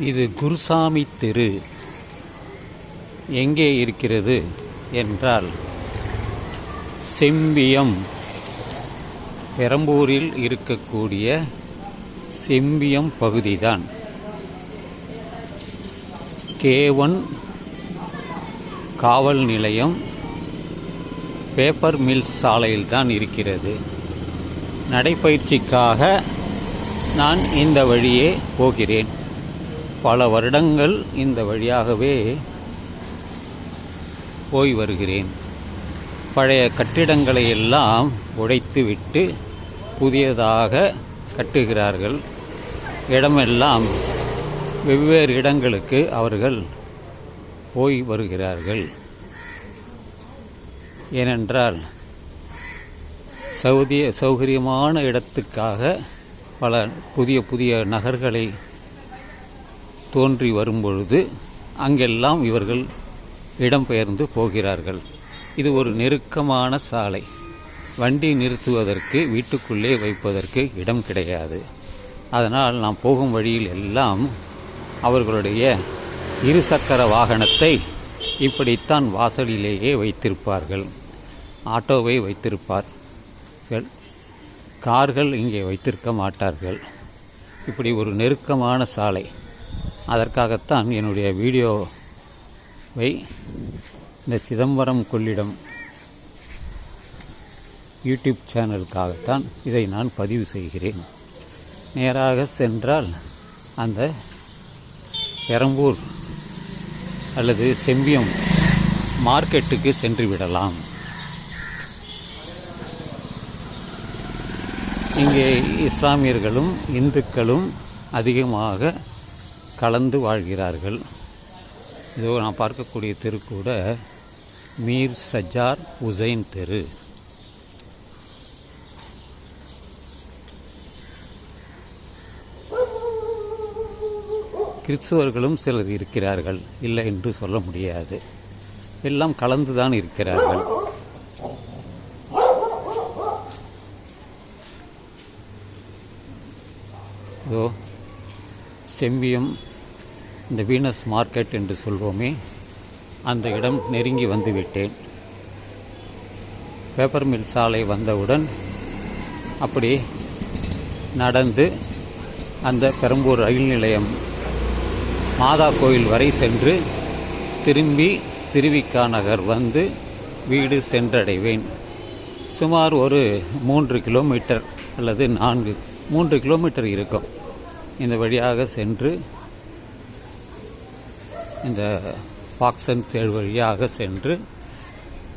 இது குருசாமி தெரு. எங்கே இருக்கிறது என்றால் செம்பியம். பெரம்பூரில் இருக்கக்கூடிய செம்பியம் பகுதிதான். கேவன் காவல் நிலையம் பேப்பர் மில்ஸ் சாலையில் தான் இருக்கிறது. நடைப்பயிற்சிக்காக நான் இந்த வழியே போகிறேன். பல வருடங்கள் இந்த வழியாகவே போய் வருகிறேன். பழைய கட்டிடங்களை எல்லாம் உடைத்துவிட்டு புதியதாக கட்டுகிறார்கள். இடமெல்லாம் வெவ்வேறு இடங்களுக்கு அவர்கள் போய் வருகிறார்கள். ஏனென்றால் சௌதிய சௌகரியமான இடத்துக்காக பல புதிய புதிய நகர்களை தோன்றி வரும்பொழுது அங்கெல்லாம் இவர்கள் இடம்பெயர்ந்து போகிறார்கள். இது ஒரு நெருக்கமான சாலை. வண்டி நிறுத்துவதற்கு வீட்டுக்குள்ளே வைப்பதற்கு இடம் கிடையாது. அதனால் நாம் போகும் வழியில் எல்லாம் அவர்களுடைய இருசக்கர வாகனத்தை இப்படித்தான் வாசலிலேயே வைத்திருப்பார்கள். ஆட்டோவை வைத்திருப்பார்கள் கார்கள் இங்கே வைத்திருக்க மாட்டார்கள். இப்படி ஒரு நெருக்கமான சாலை. அதற்காகத்தான் என்னுடைய வீடியோவை இந்த சிதம்பரம் கொள்ளிடம் யூடியூப் சேனலுக்காகத்தான் இதை நான் பதிவு செய்கிறேன். நேராக சென்றால் அந்த பெரம்பூர் அல்லது செம்பியம் மார்க்கெட்டுக்கு சென்று விடலாம். இங்கே இஸ்லாமியர்களும் இந்துக்களும் அதிகமாக கலந்து வாழ்கிறார்கள். இதோ நான் பார்க்கக்கூடிய தெரு கூட மீர் சஜார் உசைன் தெரு. கிறிஸ்துவர்களும் சிலர் இருக்கிறார்கள். இல்லை என்று சொல்ல முடியாது. எல்லாம் கலந்துதான் இருக்கிறார்கள். இதோ செம்பியம் இந்த வீனஸ் மார்க்கெட் என்று சொல்வோமே அந்த இடம் நெருங்கி வந்துவிட்டேன். பேப்பர் மில் சாலை வந்தவுடன் அப்படி நடந்து அந்த பெரம்பூர் ரயில் நிலையம் மாதா கோயில் வரை சென்று திரும்பி திருவிக்கா நகர் வந்து வீடு சென்றடைவேன். சுமார் ஒரு மூன்று கிலோமீட்டர் அல்லது நான்கு மூன்று கிலோமீட்டர் இருக்கும். இந்த வழியாக சென்று இந்த பாக்சன் தேர் வழியாக சென்று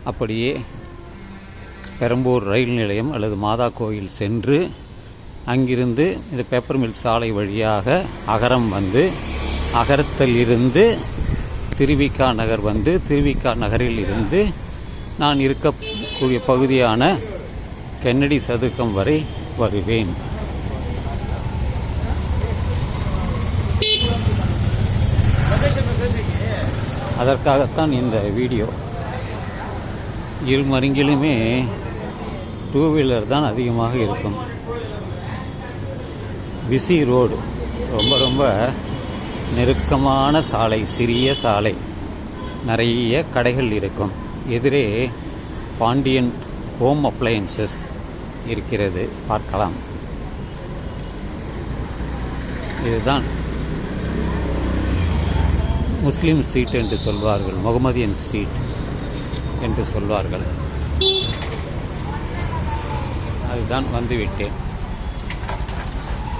அப்படியே பெரம்பூர் ரயில் நிலையம் அல்லது மாதா கோயில் சென்று அங்கிருந்து இந்த பேப்பர் மில் சாலை வழியாக அகரம் வந்து அகரத்தில் இருந்து திருவிக்கா நகர் வந்து திருவிக்கா நகரில் இருந்து நான் இருக்கக்கூடிய பகுதியான கென்னடி சதுக்கம் வரை வருவேன். அதற்காகத்தான் இந்த வீடியோ. இருமருங்கிலுமே டூ வீலர் தான் அதிகமாக இருக்கும். பிஸி ரோடு ரொம்ப ரொம்ப நெருக்கமான சாலை சிறிய சாலை நிறைய கடைகள் இருக்கும். எதிரே பாண்டியன் ஹோம் அப்ளையன்சஸ் இருக்கிறது. பார்க்கலாம். இதுதான் முஸ்லீம் ஸ்ட்ரீட் என்று சொல்வார்கள் முகமதியன் ஸ்ட்ரீட் என்று சொல்வார்கள். அதுதான் வந்துவிட்டேன்.